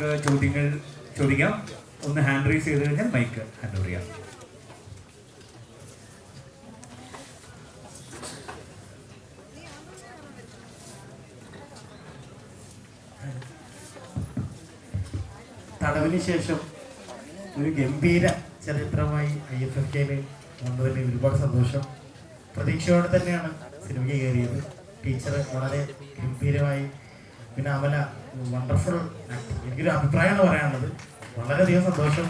നിങ്ങൾക്ക് ചോദ്യങ്ങൾ ചോദിക്കാം. ഒന്ന് ഹാൻഡ് റൈസ് ചെയ്ത് കഴിഞ്ഞാൽ മൈക്ക് ഹാൻഡ് ഓവർ ചെയ്യാം. തടവിന് ശേഷം ഒരു ഗംഭീര ചരിത്രമായി ഐ എഫ് എഫ് കെയിൽ വന്നതിൽ ഒരുപാട് സന്തോഷം. പ്രതീക്ഷയോടെ തന്നെയാണ് സിനിമയ്ക്ക് കയറിയത്. ടീച്ചർ വളരെ ഗംഭീരമായി പിന്നെ അവന വണ്ടർഫുൾ എനിക്കൊരു അഭിപ്രായം എന്ന് പറയാനുള്ളത്. വളരെയധികം സന്തോഷം.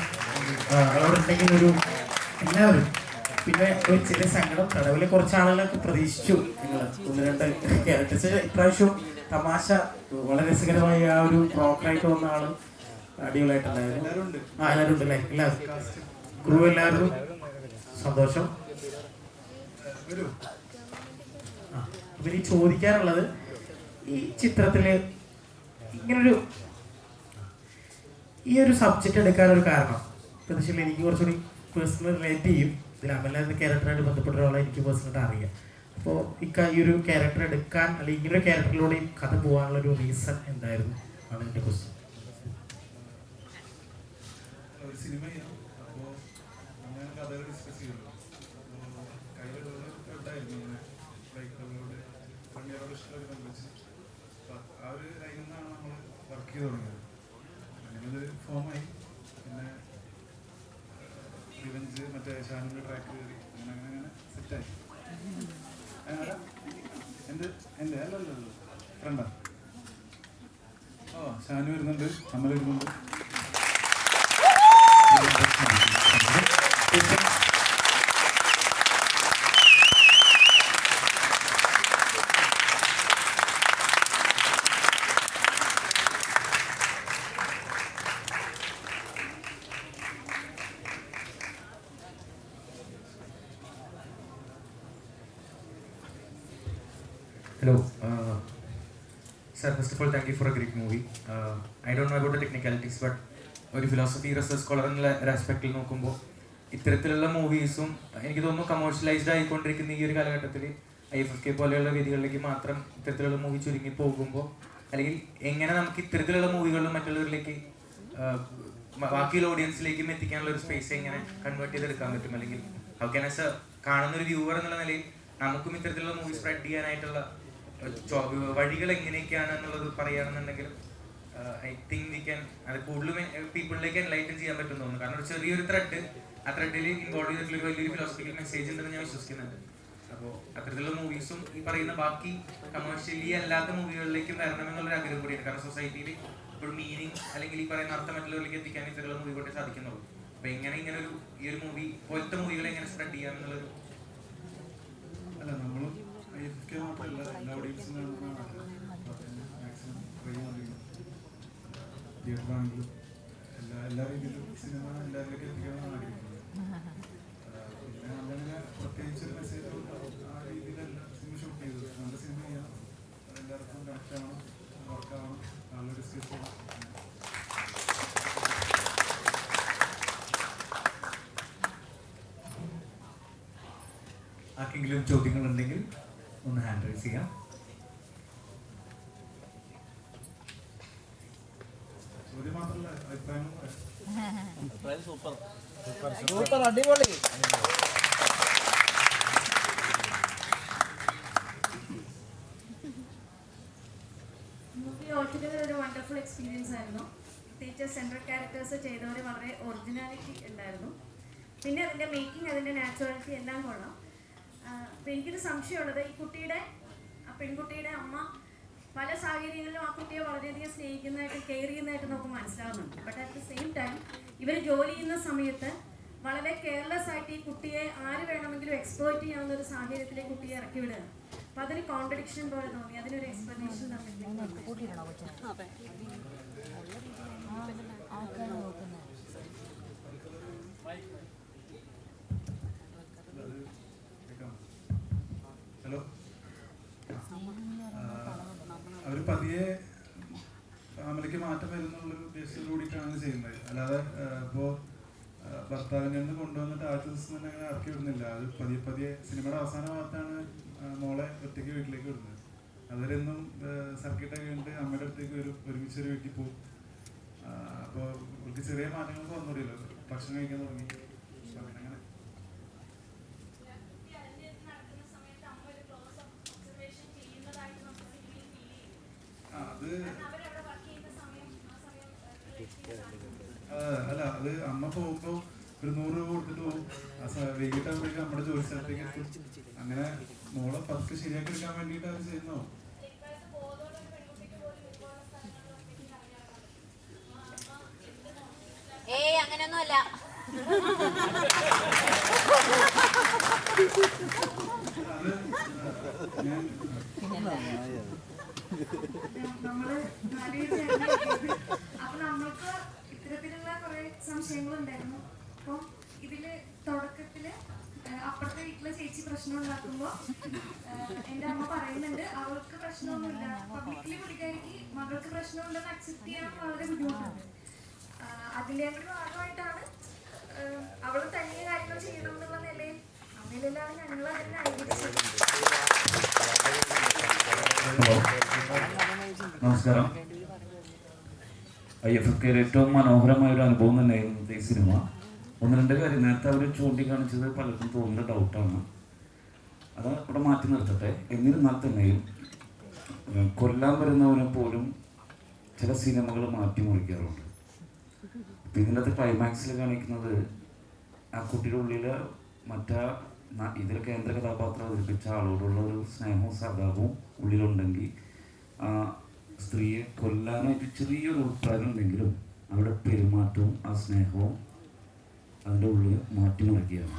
ഉണ്ടെങ്കിൽ ഒരു എല്ലാവരും പിന്നെ ഒരു ചെറിയ സങ്കടം തടവിലെ കുറച്ച് ആളുകളൊക്കെ പ്രതീക്ഷിച്ചു നിങ്ങൾ ഒന്ന് രണ്ട് ക്യാരക്ടേഴ്സ്. ഇപ്രാവശ്യവും തമാശ വളരെ രസകരമായി ആ ഒരു പ്രോക്കറായിട്ട് വന്ന ആൾ അടിപൊളിയായിട്ടുണ്ടായിരുന്നു. ആ എല്ലാവരും ഉണ്ട് അല്ലേ? എല്ലാവരും. ക്രൂ എല്ലാവരും സന്തോഷം. ഇനി ചോദിക്കാനുള്ളത് ഈ ചിത്രത്തിൽ ഇങ്ങനൊരു ഈ ഒരു സബ്ജക്റ്റ് എടുക്കാനൊരു കാരണം. പ്രതിഷേധം എനിക്ക് കുറച്ചുകൂടി പേഴ്സണൽ റിലേറ്റ് ചെയ്യും. ഇതിൽ അമല ക്യാരക്ടറായിട്ട് ബന്ധപ്പെട്ട ഒരാളെ എനിക്ക് പേഴ്സണലായിട്ട് അറിയാം. അപ്പോൾ ഇക്ക ഈ ഒരു ക്യാരക്ടർ എടുക്കാൻ അല്ലെങ്കിൽ ഇങ്ങനൊരു ക്യാരക്ടറിലൂടെ ഈ കഥ പോകാനുള്ള ഒരു റീസൺ എന്തായിരുന്നു? ആണ് എന്റെ ക്വസ്റ്റ്യൻ ഒരു സിനിമ ചെയ്യാം അപ്പോൾ അങ്ങനെ കഥകൾ ഡിസ്കസ് ചെയ്യുള്ളൂ അപ്പോൾ കയ്യിലുള്ള ഉണ്ടായിരുന്നു ഇങ്ങനെ ബൈക്കുകളോട് പണിയാറോട് ഇഷ്ടമൊക്കെ കണ്ടുവച്ച് അപ്പോൾ ആ ഒരു ലൈനിൽ നിന്നാണ് നമ്മൾ വർക്ക് ചെയ്ത് തുടങ്ങിയത് അങ്ങനെ ഫോമായി. പിന്നെ റിവഞ്ച് മറ്റേ ഷാനിന്റെ ട്രാക്ക് കയറി. അങ്ങനെ അങ്ങനെ അങ്ങനെ സെറ്റായി എന്റെ എന്റെ അല്ലല്ലോ ഫ്രണ്ടാ. ഓ ഷാനു വരുന്നുണ്ട്. അമ്മ വരുന്നുണ്ട്. Hello. Uh, sir, first of all, thank you for a great movie. Uh, I don't technicalities, but ഒരു ഫിലോസഫി റിസർച്ച് സ്കോളർ എന്നുള്ള ഒരു നോക്കുമ്പോൾ ഇത്തരത്തിലുള്ള മൂവീസും എനിക്ക് തോന്നുന്നു കമേഴ്ഷ്യലൈസ്ഡ് ആയിക്കൊണ്ടിരിക്കുന്ന ഈ ഒരു കാലഘട്ടത്തിൽ ഐ എഫ് കെ പോലെയുള്ള വേദികളിലേക്ക് മാത്രം ഇത്തരത്തിലുള്ള മൂവി ചുരുങ്ങി പോകുമ്പോൾ അല്ലെങ്കിൽ എങ്ങനെ നമുക്ക് ഇത്തരത്തിലുള്ള മൂവികളിലും മറ്റുള്ളവരിലേക്ക് മ- ബാക്കിയുള്ള ഓഡിയൻസിലേക്കും എത്തിക്കാനുള്ള ഒരു സ്പേസ് എങ്ങനെ കൺവേർട്ട് ചെയ്തെടുക്കാൻ പറ്റും അല്ലെങ്കിൽ ഹൗ ക്യാൻ എസ് കാണുന്ന ഒരു വ്യൂവർ എന്നുള്ള നിലയിൽ നമുക്കും ഇത്തരത്തിലുള്ള മൂവി സ്പ്രെഡ് ചെയ്യാനായിട്ടുള്ള വഴികൾ എങ്ങനെയൊക്കെയാണ് എന്നുള്ളത് പറയുകയാണെന്നുണ്ടെങ്കിൽ ഐ തിങ്ക് വി ക്യാൻ അത് കൂടുതലും പീപ്പിളിലേക്ക് എൻലൈറ്റൻ ചെയ്യാൻ പറ്റും തോന്നുന്നു. കാരണം ഒരു ചെറിയൊരു ത്രെഡ് ആ ത്രെഡിൽ ഇൻവോൾവ് ചെയ്തിട്ടുള്ള വലിയൊരു ഫിലോസഫിക്കൽ മെസ്സേജ് ഉണ്ടെന്ന് ഞാൻ വിശ്വസിക്കുന്നുണ്ട്. അപ്പോൾ അത്തരത്തിലുള്ള മൂവീസും ഈ പറയുന്ന ബാക്കി കമേഴ്ഷ്യലി അല്ലാത്ത മൂവികളിലേക്കും വരണമെന്നുള്ളൊരു ആഗ്രഹം കൂടിയാണ്. കാരണം സൊസൈറ്റിയിൽ ഒരു മീനിങ് അല്ലെങ്കിൽ ഈ പറയുന്ന അർത്ഥം മറ്റുള്ളവരിലേക്ക് എത്തിക്കാൻ ഇത്തരത്തിലുള്ള മൂവി കൊണ്ടേ സാധിക്കുന്നുള്ളൂ. അപ്പൊ എങ്ങനെ ഇങ്ങനെ ഒരു ഈ ഒരു മൂവി പോലത്തെ മൂവികളെ എങ്ങനെ സ്പ്രെഡ് ചെയ്യാം എന്നുള്ളൊരു അല്ല നമ്മളും തിയേറ്ററാണെങ്കിലും എല്ലാ എല്ലാ സിനിമ മെസ്സേജ് ആ ആർക്കെങ്കിലും ചോദ്യങ്ങൾ ഉണ്ടെങ്കിൽ ഒന്ന് ഹാൻഡ് റൈസ് ചെയ്യാം. പറയാം. സൂപ്പർ. അടിപൊളി. ഒരു വണ്ടർഫുൾ എക്സ്പീരിയൻസ് ആയിരുന്നു. പ്രത്യേകിച്ച് സെൻട്രൽ ക്യാരക്ടേഴ്സ് ചെയ്തവർ വളരെ ഒറിജിനാലിറ്റി ഉണ്ടായിരുന്നു. പിന്നെ അതിന്റെ മേക്കിംഗ് അതിന്റെ നാച്ചുറാലിറ്റി എല്ലാം കൊള്ളാം. അപ്പോൾ എനിക്കൊരു സംശയമുള്ളത് ഈ കുട്ടിയുടെ ആ പെൺകുട്ടിയുടെ അമ്മ പല സാഹചര്യങ്ങളിലും ആ കുട്ടിയെ വളരെയധികം സ്നേഹിക്കുന്നതായിട്ട് കെയർ ചെയ്യുന്നതായിട്ട് നമുക്ക് മനസ്സിലാവുന്നുണ്ട്. But at the same time ഇവർ ജോലി ചെയ്യുന്ന സമയത്ത് വളരെ കെയർലെസ് ആയിട്ട് ഈ കുട്ടിയെ ആര് വേണമെങ്കിലും എക്സ്പ്ലോയിറ്റ് ചെയ്യാവുന്ന ഒരു സാഹചര്യത്തിലേക്ക് കുട്ടിയെ ഇറക്കി വിടുക. അപ്പൊ അതൊരു കോൺട്രഡിക്ഷൻ പോലെ തോന്നി. അതിനൊരു എക്സ്പ്ലനേഷൻ തന്നിട്ടുണ്ട്. ഹലോ. അവർ പതിയെ ഫാമിലിക്ക് മാറ്റം വരുന്നുള്ളൊരു ഉദ്ദേശത്തോടു കൂടിയിട്ടാണ് ചെയ്യുന്നത്. അല്ലാതെ ഇപ്പോൾ ഭർത്താവിന്റെ കൊണ്ടുവന്നിട്ട് ആദ്യത്തെ ദിവസം തന്നെ അങ്ങനെ ഇറക്കി വിടുന്നില്ല. അത് പതിയെ പതിയെ സിനിമയുടെ അവസാന ഭാഗത്താണ് മോളെ ഒറ്റയ്ക്ക് വീട്ടിലേക്ക് വിടുന്നത്. അവരെന്നും സർക്കിട്ടൊക്കെ ഉണ്ട് അമ്മയുടെ അടുത്തേക്ക് ഒരു ഒരുമിച്ച് ഒരു വീട്ടിൽ പോകും അപ്പോൾ അവർക്ക് ചെറിയ മാറ്റങ്ങളൊക്കെ വന്നു തുടങ്ങിയല്ലോ ഭക്ഷണം കഴിക്കാൻ തുടങ്ങി അപ്പൊ അങ്ങനെ അങ്ങനെ ആ അത് അല്ല അത് അമ്മ പോകുമ്പോ ഒരു നൂറ് രൂപ കൊടുത്തിട്ട് പോകും വൈകിട്ടാകുമ്പോഴേക്കും നമ്മുടെ ജോലി സ്ഥലത്തേക്ക് എത്തും. അങ്ങനെ മോളെ പതുക്കെ ശരിയാക്കി എടുക്കാൻ വേണ്ടിയിട്ട് അത് ചെയ്യുന്നോ. ഏയ് അങ്ങനെയൊന്നുമല്ല. ഞാൻ നമ്മൾ. അപ്പൊ നമ്മൾക്ക് ഇത്തരത്തിലുള്ള കുറെ സംശയങ്ങളുണ്ടായിരുന്നു. അപ്പൊ ഇതിൽ തുടക്കത്തിൽ അപ്പുറത്തെ വീട്ടിലെ ചേച്ചി പ്രശ്നം ഉണ്ടാക്കുമ്പോ എന്റെ അമ്മ പറയുന്നുണ്ട് അവൾക്ക് പ്രശ്നമൊന്നുമില്ല. പബ്ലിക്കലി പുള്ളിക്കാരിക്ക് മകൾക്ക് പ്രശ്നമുണ്ടെന്ന് അക്സെപ്റ്റ് ചെയ്യാൻ വളരെ ബുദ്ധിമുട്ടുണ്ട് അതിന്റെ ഒരു ഭാഗമായിട്ടാണ് അവൾ തനിയെ കാര്യങ്ങൾ ചെയ്യണം എന്നുള്ള നിലയിൽ അങ്ങനെയല്ലാണ് ഞങ്ങൾ അതിനെ ഹലോ നമസ്കാരം. ഐ എഫ് എഫ് കെയിൽ ഏറ്റവും മനോഹരമായ ഒരു അനുഭവം തന്നെയായിരുന്നു ഈ സിനിമ. ഒന്ന് രണ്ട് കാര്യം. നേരത്തെ അവർ ചൂണ്ടിക്കാണിച്ചത് പലർക്കും തോന്നുന്ന ഡൗട്ടാണ് അത് ഇവിടെ മാറ്റി നിർത്തട്ടെ. എന്നിരുന്നാൽ തന്നെയും കൊല്ലാൻ വരുന്നവനെ പോലും ചില സിനിമകൾ മാറ്റി മുറിക്കാറുണ്ട്. ഇതിന്റെ ക്ലൈമാക്സിൽ കാണിക്കുന്നത് ആ കുട്ടിയുടെ ഉള്ളിൽ മറ്റാ ഇതിൽ കേന്ദ്ര കഥാപാത്രം അവതരിപ്പിച്ച ആളോടുള്ള ഒരു സ്നേഹവും സഹതാപവും ഉള്ളിലുണ്ടെങ്കിൽ ആ സ്ത്രീയെ കൊല്ലാനായിട്ട് ചെറിയൊരു ഉൾപ്രായം ഉണ്ടെങ്കിലും അവിടെ പെരുമാറ്റവും ആ സ്നേഹവും അതിന്റെ ഉള്ളിൽ മാറ്റിമറിക്കുകയാണ്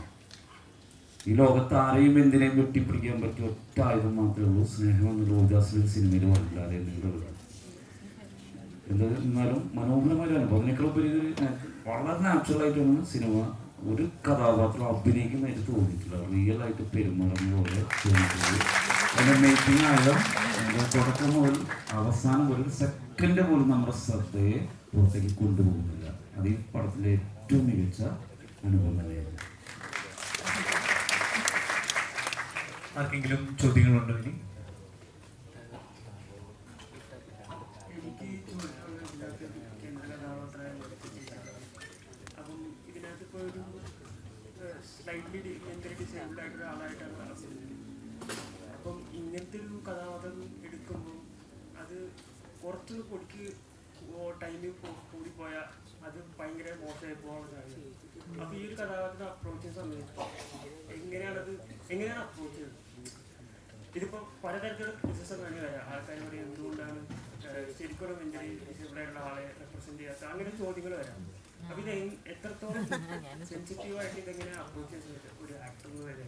ഈ ലോകത്ത് ആരെയും എന്തിനേയും വെട്ടിപ്പിടിക്കാൻ പറ്റിയ ഒറ്റ ആയുധം മാത്രമേ ഉള്ളൂ. സ്നേഹം എന്നുള്ള ഊർജാസ്വല സിനിമയിൽ വരില്ലാതെ എന്തെങ്കിലും എന്നാലും മനോഹരമായ അനുഭവം. അതിനേക്കാൾ ഉപരി വളരെ നാച്ചുറൽ ആയിട്ടാണ് സിനിമ ഒരു കഥാപാത്രം അഭിനയിക്കുന്നതായിട്ട് തോന്നിയിട്ടില്ല റിയൽ ആയിട്ട് പെരുമാറുന്ന തോന്നിയിട്ടുള്ളത്. അതിന്റെ മേക്കിംഗ് ആയാലും എന്റെ തുടക്കം മുതൽ അവസാനം ഒരു സെക്കൻഡ് പോലും നമ്മുടെ ശ്രദ്ധയെ പുറത്തേക്ക് കൊണ്ടുപോകുന്നില്ല. അത് ഈ പടത്തിലെ ഏറ്റവും മികച്ച അനുഭവമായിരുന്നു ആർക്കെങ്കിലും ചോദ്യങ്ങളുണ്ടോ ഇനി? ഒരു കഥാപാത്രം എടുക്കുമ്പോൾ അത് കുറച്ച് പൊടിക്ക് ടൈമിൽ കൂടിപ്പോയാൽ അത് ഭയങ്കര മോശമായി പോകാൻ സാധ്യത അപ്പൊ ഈ ഒരു കഥാപാത്രം അപ്രോച്ച് ചെയ്യുന്ന സമയത്ത് എങ്ങനെയാണത് എങ്ങനെയാണ് അപ്രോച്ച് ചെയ്യുന്നത്? ഇതിപ്പോ പലതരത്തിലുള്ള ക്രിറ്റിസിസം തന്നെ വരാം. ആൾക്കാർ പറയും എന്തുകൊണ്ടാണ് ശരിക്കുള്ള മെന്റലി ഡിസേബിൾ ആളെ റെപ്രസെന്റ് ചെയ്യാത്ത അങ്ങനെ ചോദ്യങ്ങൾ വരാം. അപ്പൊ ഇത് എത്രത്തോളം സെൻസിറ്റീവ് ആയിട്ട് ഇതെങ്ങനെ അപ്രോച്ച് ചെയ്യുന്നത്? ഒരു ആക്ടർ വരെ.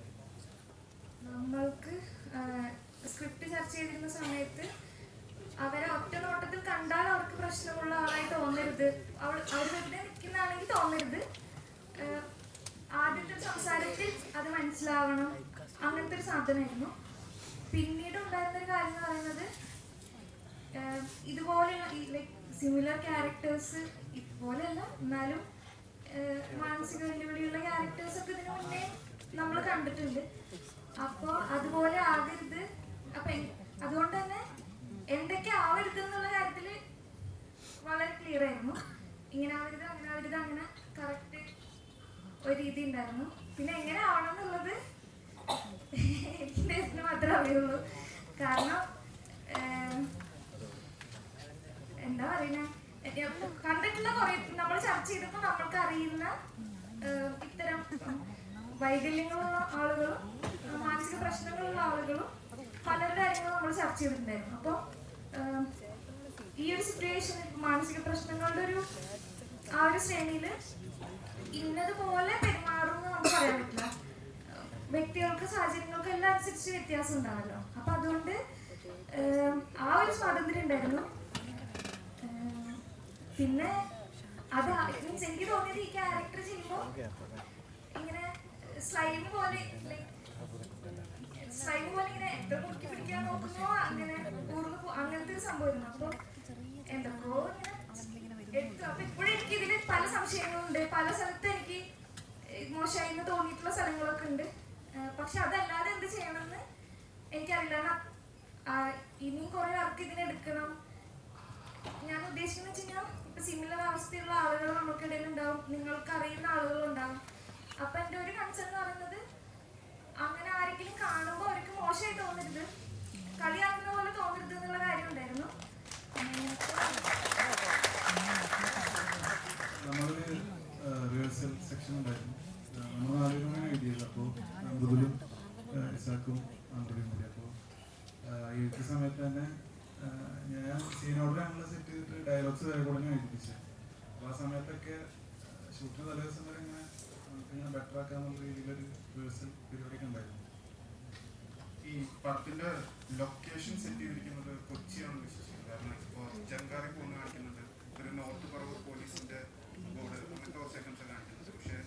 നമ്മൾക്ക് സ്ക്രിപ്റ്റ് ചർച്ച ചെയ്തിരുന്ന സമയത്ത് അവരെ ഒറ്റ നോട്ടത്തിൽ കണ്ടാൽ അവർക്ക് പ്രശ്നമുള്ള ആളായി തോന്നരുത്. അവൾ അവർ വെറുതെ നിൽക്കുന്നതാണെങ്കിൽ തോന്നരുത്. ആദ്യത്തെ സംസാരത്തിൽ അത് മനസ്സിലാവണം. അങ്ങനത്തെ ഒരു സാധനമായിരുന്നു. പിന്നീട് ഉണ്ടായിരുന്ന ഒരു കാര്യം എന്ന് പറയുന്നത് ഇതുപോലെയുള്ള സിമിലർ ക്യാരക്ടേഴ്സ് ഇതുപോലെയല്ല എന്നാലും മാനസിക വെല്ലുവിളിയുള്ള ക്യാരക്ടേഴ്സ് ഒക്കെ ഇതിനു മുന്നേ നമ്മൾ കണ്ടിട്ടുണ്ട്. അപ്പോൾ അതുപോലെ ആകരുത്. അപ്പൊ അതുകൊണ്ട് തന്നെ എന്തൊക്കെ ആവരുത് എന്നുള്ള കാര്യത്തിൽ വളരെ ക്ലിയർ ആയിരുന്നു. ഇങ്ങനെ ആവരുത് അങ്ങനെ ആവരുത് അങ്ങനെ കറക്റ്റ് ഒരു രീതി ഉണ്ടായിരുന്നു. പിന്നെ എങ്ങനെ ആവണം എന്നുള്ളത് മാത്രമേ അറിയുള്ളൂ. കാരണം എന്താ പറയുന്നേ? എ- കണ്ടിട്ടുള്ള കുറെ നമ്മൾ ചർച്ച ചെയ്തപ്പോൾ നമ്മൾക്ക് അറിയുന്ന ഇത്തരം വൈകല്യങ്ങളുള്ള ആളുകളും മാനസിക പ്രശ്നങ്ങളുള്ള ആളുകളും പലരുടെ കാര്യങ്ങളും നമ്മൾ ചർച്ച ചെയ്തിട്ടുണ്ടായിരുന്നു. അപ്പോൾ ഈ ഒരു സിറ്റുവേഷൻ മാനസിക പ്രശ്നങ്ങളുടെ ഒരു ആ ഒരു ശ്രേണിയിൽ ഇന്നതുപോലെ പെരുമാറും എന്ന് നമുക്ക് പറയാൻ പറ്റില്ല. വ്യക്തികൾക്ക് സാഹചര്യങ്ങൾക്ക് എല്ലാം അനുസരിച്ച് വ്യത്യാസം ഉണ്ടാവല്ലോ. അപ്പൊ അതുകൊണ്ട് ആ ഒരു സ്വാതന്ത്ര്യം ഉണ്ടായിരുന്നു. പിന്നെ അത് മീൻസ് എനിക്ക് തോന്നിയത് ഈ ക്യാരക്ടർ ചെയ്യുമ്പോൾ ഇങ്ങനെ സ്ലൈഡ് പോലെ സ്ലൈം പോലെ ഇങ്ങനെ എത്ര മുറുക്കി പിടിക്കാൻ നോക്കുമ്പോ അങ്ങനെ ഊർന്ന് പോ- അങ്ങനത്തെ ഒരു സംഭവമായിരുന്നു. അപ്പൊ എന്തൊക്കെയോ എടുത്തു അപ്പൊ ഇപ്പോഴും എനിക്ക് ഇതിന് പല സംശയങ്ങളുണ്ട്. പല സ്ഥലത്ത് എനിക്ക് മോശമായി തോന്നിയിട്ടുള്ള സ്ഥലങ്ങളൊക്കെ ഉണ്ട്. പക്ഷെ അതല്ലാതെ എന്ത് ചെയ്യണമെന്ന് എനിക്കറിയില്ല. ഇനിയും കുറെ വർക്ക് ഇതിനെടുക്കണം ഞാൻ ഉദ്ദേശിക്കുന്ന വെച്ച് കഴിഞ്ഞാൽ സിമിലർ അവസ്ഥയുള്ള ആളുകൾ നമുക്കിടയിൽ ഉണ്ടാവും. നിങ്ങൾക്ക് അറിയുന്ന ആളുകളുണ്ടാവും. അപ്പൊ എന്റെ ഒരു കൺസേൺ എന്ന് പറയുന്നത് കാണുമ്പോൾ അവർക്ക് മോശമായി തോന്നരുത്. കളിയാക്കുന്ന പോലെ തോന്നരുത് എന്നുള്ള കാര്യം ഉണ്ടായിരുന്നു. നമ്മളൊരു റിഹേഴ്സൽ സെക്ഷൻ ഉണ്ടായിരുന്നു. നമ്മൾ അപ്പോൾ സമയത്ത് തന്നെ ഞാൻ സീനോട് ഞങ്ങൾ സെറ്റ് ചെയ്തിട്ട് ഡയലോഗ്സ് വരെ കൂടെ ഞാൻ എഴുതിപ്പിച്ചത്. ആ സമയത്തൊക്കെ ഷൂട്ടിന് തലേ ദിവസം വരെ ഇങ്ങനെ നമുക്ക് ഇങ്ങനെ ബെറ്റർ ആക്കാന്നുള്ള രീതിയിലൊരു റിഹേഴ്സൽ പരിപാടിയൊക്കെ ഉണ്ടായിരുന്നു. ഈ പടത്തിന്റെ ലൊക്കേഷൻ സെറ്റ് ചെയ്തിരിക്കുന്നത് കൊച്ചിയാണെന്ന് വിശ്വസിക്കുന്നത്. കാരണം ഇപ്പോൾ ചെങ്കാറി പോകുന്ന കാണിക്കുന്നുണ്ട് ഒരു നോർത്ത് പറവൂർ പോലീസിന്റെ ബോർഡ് അങ്ങനത്തെ കുറച്ച് ഐറ്റംസ് കാണിക്കുന്നുണ്ട്. പക്ഷേ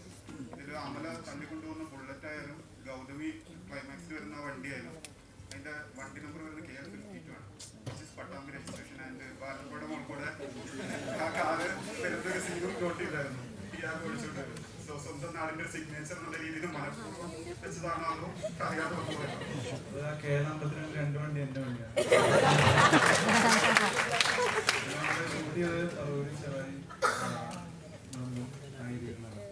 ഇതിൽ അമല തള്ളിക്കൊണ്ടുപോകുന്ന ബുള്ളറ്റ് ആയാലും ഗൗതമി ക്ലൈമാക്സിൽ വരുന്ന വണ്ടിയായാലും അതിന്റെ വണ്ടി നമ്പർ വരുന്ന കെ എൽ ഫിഫ്റ്റി ടു ആണ് പട്ടാമ്പി രജിസ്ട്രേഷൻ ആൻഡ് ബാലപ്പുഴ മോൾക്കൂടെ ആ കാറ് വരുന്നൊരു സീനും ഷോട്ടില്ലായിരുന്നു ഇയാൾ ഓടിച്ചോണ്ട് വരും. സ്വന്തം നാടിന്റെ സിഗ്നേച്ചർ എന്നുള്ള രീതിയിൽ മനഃപൂർവം വെച്ചതാണോ അതോ അറിയാതെ വന്നുപോയതാണോ? അത് ആ കെ നമ്പത്തിനും രണ്ട് വണ്ടി എന്റെ വണ്ടിയാണ് നമ്മൾ ഷൂട്ട് ചെയ്തത് അറൂരി ചെറായി ആയിരിക്കുന്നതാണ്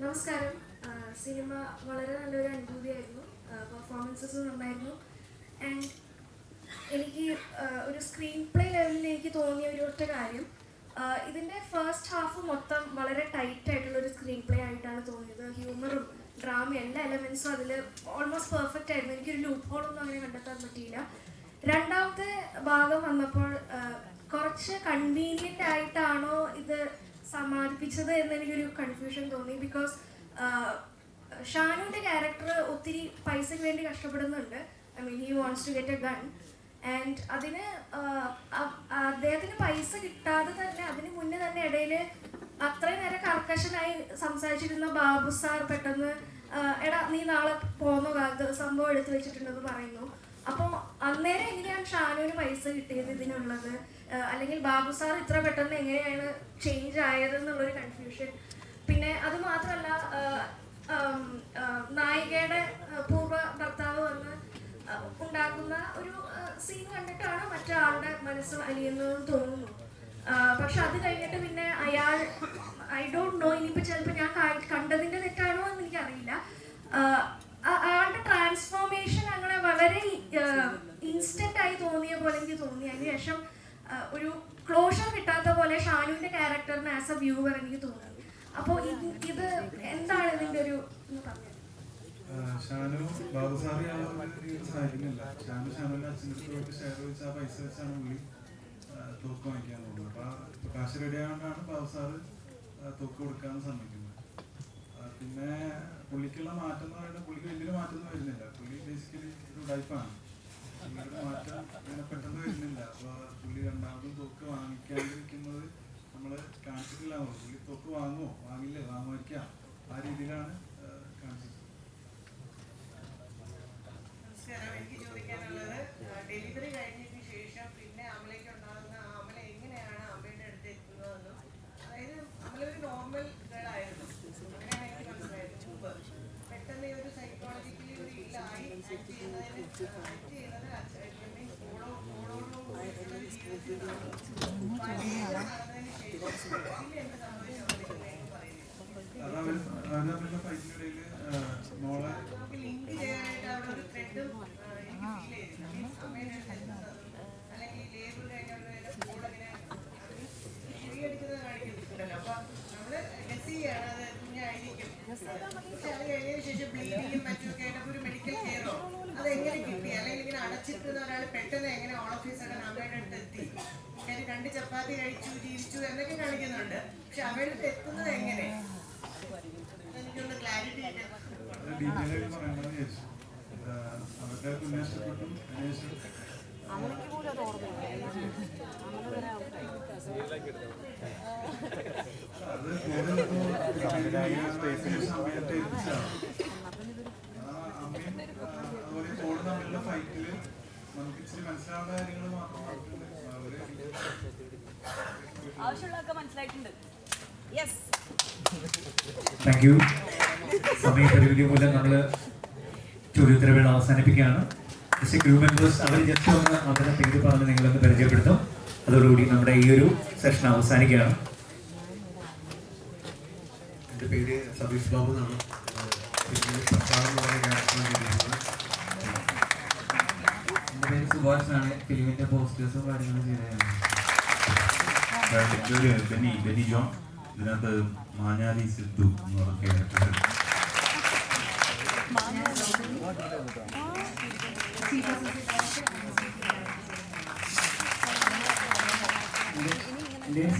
നമസ്കാരം ആ, സിനിമ വളരെ നല്ലൊരു അനുഭൂതിയായിരുന്നു പെർഫോമൻസസ് നന്നായിരുന്നു ആൻഡ് എനിക്ക് ആ, ഒരു സ്ക്രീൻ പ്ലേ ലെവലിൽ എനിക്ക് തോന്നിയ ഒരു ഒറ്റ കാര്യം ആ, ഇതിന്റെ ഫസ്റ്റ് ഹാഫ് മൊത്തം വളരെ ടൈറ്റ് ആയിട്ടുള്ള ഒരു സ്ക്രീൻ പ്ലേ ആയിട്ടാണ് തോന്നിയത്. ഹ്യൂമറും ഡ്രാമ എല്ലാ എലമെൻസും അതിൽ ഓൾമോസ്റ്റ് പെർഫെക്റ്റ് ആയിരുന്നു. എനിക്കൊരു ലൂപ്പ് ഹോളൊന്നും അങ്ങനെ കണ്ടെത്താൻ പറ്റിയില്ല. രണ്ടാമത്തെ ഭാഗം വന്നപ്പോൾ കുറച്ച് കൺവീനിയന്റ് ആയിട്ടാണോ ഇത് സമാധിപ്പിച്ചത് എന്നെനിക്കൊരു കൺഫ്യൂഷൻ തോന്നി. ബിക്കോസ് ഷാനുവിന്റെ ക്യാരക്ടർ ഒത്തിരി പൈസയ്ക്ക് വേണ്ടി കഷ്ടപ്പെടുന്നുണ്ട്. I mean he wants to get a gun and അതിന് അദ്ദേഹത്തിന് പൈസ കിട്ടാതെ തന്നെ അതിന് മുന്നേ തന്നെ ഇടയിൽ അത്രയും നേരം കർക്കശനായി സംസാരിച്ചിരുന്ന ബാബു സാർ പെട്ടെന്ന് എടാ നീ നാളെ പോകുന്ന കാലത്ത് സംഭവം എടുത്തു വെച്ചിട്ടുണ്ടെന്ന് പറയുന്നു. അപ്പോൾ അന്നേരം എങ്ങനെയാണ് ഷാനുവിന് പൈസ കിട്ടിയത് ഇതിനുള്ളത്? അല്ലെങ്കിൽ ബാബു സാർ ഇത്ര പെട്ടെന്ന് എങ്ങനെയാണ് ചേഞ്ച് ആയത് എന്നുള്ളൊരു കൺഫ്യൂഷൻ പിന്നെ അത് മാത്രമല്ല നായികയുടെ പൂർവ ഭർത്താവ് വന്ന് ഉണ്ടാക്കുന്ന ഒരു സീൻ കണ്ടിട്ടാണ് മറ്റാളുടെ മനസ്സ് അലിയുന്നതെന്ന് തോന്നുന്നു. പക്ഷെ അത് കഴിഞ്ഞിട്ട് പിന്നെ അയാൾ ഐ ഡോണ്ട് നോ ഇനിയിപ്പോൾ ചിലപ്പോൾ ഞാൻ കണ്ടതിന്റെ തെറ്റാണോ എന്ന് എനിക്കറിയില്ല. അയാളുടെ ട്രാൻസ്ഫോർമേഷൻ അങ്ങനെ വളരെ ഇൻസ്റ്റന്റ് ആയി തോന്നിയ പോലെ എനിക്ക് തോന്നി. അതിനുശേഷം ഒരു ക്ലോഷർ കിട്ടാത്ത പോലെ ഷാനുവിന്റെ ക്യാരക്ടറിന് ആസ് എ വ്യൂവർ എനിക്ക് തോന്നി. അപ്പോൾ ഇത് എന്താണ് ഇതിന്റെ ഒരു എന്ന് പറഞ്ഞത് ഷാനു ബാബു സാറി ആളൊരു സഹായിക്കുന്നില്ല ഷാനു ഷാനുവിന്റെ അച്ഛന്റെ പോയിട്ട് ഷെയർ വെച്ച് ആ പൈസ വെച്ചാണ് പുള്ളി തൂക്ക് തോക്ക് വാങ്ങിക്കാൻ പോകുന്നത്. അപ്പൊ ആ കാശ് റെഡി ആയതുകൊണ്ടാണ് ബാബു സാറ് കൊടുക്കാൻ സമ്മതിക്കുന്നത്. പിന്നെ പുള്ളിക്കുള്ള മാറ്റം എന്ന് പറയുന്നത് പുള്ളിക്ക് വലിയൊരു മാറ്റം ഒന്നും വരുന്നില്ല. പുള്ളി ബേസിക്കലി ഒരു ടൈപ്പാണ് മാറ്റം അങ്ങനെ പെട്ടെന്ന് വരുന്നില്ല. അപ്പൊ പുള്ളി രണ്ടാമതും വാങ്ങിക്കാൻ വാങ്ങിക്കാതിരിക്കുന്നത് നമ്മൾ കാണിച്ചിട്ടില്ല. പുള്ളി തൂക്ക് വാങ്ങുമോ വാങ്ങില്ലേ? വാങ്ങുമായിരിക്കാം. ആ രീതിയിലാണ് കാണിച്ചിട്ടുള്ളത് ചോദിക്കാനുള്ളത് ഡെലിവറി കഴിഞ്ഞതിന് ശേഷം പിന്നെ അമലയ്ക്ക് ഉണ്ടാകുന്ന ആ അമല എങ്ങനെയാണ് അമ്മയുടെ അടുത്ത് എത്തുന്നതെന്നും അതായത് അമല ഒരു നോർമൽ ഗേളായിരുന്നു അങ്ങനെയാണ് എനിക്ക് മനസ്സിലായത് മുമ്പ് പെട്ടെന്ന് ഈ ഒരു സൈക്കോളജിക്കലി ഒരു ഇല്ലായി ആക്ട് ചെയ്യുന്നതിന് ആക്ട് ചെയ്യുന്നത് മീൻസ് ഓളോ ഓളോടുകൂടിയിട്ടുള്ള ഒരു ജീവിതത്തിൽ നടന്നു അപ്പൊ ആ ജീവിതം നടന്നതിന് ശേഷം പിന്നെ എന്ത് സംഭവിച്ചു പറയുന്നത് അത് അവർ അവർ തമ്മിലുള്ള ഫൈറ്റിനിടയിൽ മോളെ നമുക്ക് ലിങ്ക് ചെയ്യാനായിട്ട് അവിടെ ഒരു ത്രെഡും എനിക്ക് ഫീൽ ചെയ്തില്ല മീൻസ് അമ്മയുടെ അടുത്ത് എത്തുന്നതും അല്ലെങ്കിൽ ലേബിൾ കഴിഞ്ഞവരുടെ ഫോൺ അങ്ങനെ കുഴിയടിക്കുന്നത് കാണിക്കുന്നുണ്ടല്ലോ അപ്പൊ നമ്മൾ ഗസ് ചെയ്യാണ് അത് കുഞ്ഞായിരിക്കും പക്ഷെ അത് കഴിഞ്ഞതിന് ശേഷം ബ്ലീഡിങ്ങും മറ്റുമൊക്കെ ആയിട്ട് ഒരു മെഡിക്കൽ കെയറോ അത് എങ്ങനെ കിട്ടി അല്ലെങ്കിൽ ഇങ്ങനെ അടച്ചിട്ടുന്ന ഒരാൾ പെട്ടെന്ന് എങ്ങനെ ഓൾ ഓഫ് സഡൻ അമ്മയുടെ അടുത്ത് എത്തി കാര്യം രണ്ട് ചപ്പാത്തി കഴിച്ചു ജീവിച്ചു എന്നൊക്കെ കാണിക്കുന്നുണ്ട് പക്ഷെ അമ്മയുടെ അടുത്ത് എത്തുന്നത് എങ്ങനെ എനിക്കൊന്ന് ക്ലാരിറ്റി അത് അവരുടെ കുഞ്ഞെ ഇഷ്ടപ്പെട്ടു അതിനുശേഷം അത് കൂടുതൽ സമയത്ത് എത്തിച്ചാണ് അതുപോലെ തമ്മിലുള്ള ഫൈറ്റിൽ നമുക്ക് ഇച്ചിരി കാര്യങ്ങൾ താങ്ക് യു സമയപരിമിതി മൂലം നമ്മൾ ചോദ്യോത്തരവേള അവസാനിപ്പിക്കുകയാണ്. ക്രൂ മെമ്പേഴ്സ് അവർ ജസ്റ്റ് ഒന്ന് അവരുടെ പേര് പറഞ്ഞ് നിങ്ങളൊന്ന് പരിചയപ്പെടുത്തും. അതോടുകൂടി നമ്മുടെ ഈ ഒരു സെഷൻ അവസാനിക്കുകയാണ്. എന്റെ പേര് സതീഷ് ബാബു എന്നാണ്. എന്ന് പറയുന്ന ക്യാരക്ടറാണ് ചെയ്തിരിക്കുന്നത് എന്റെ പേര് സുഭാഷ് ആണ് ഫിലിമിന്റെ പോസ്റ്റേഴ്സും കാര്യങ്ങളും ചെയ്തതാണ്. ബെന്നി ബെന്നി ജോൺ. ഇതിനകത്ത് മാഞ്ഞാലി സിദ്ധു എന്ന് പറഞ്ഞ ക്യാരക്ടർ എന്റെ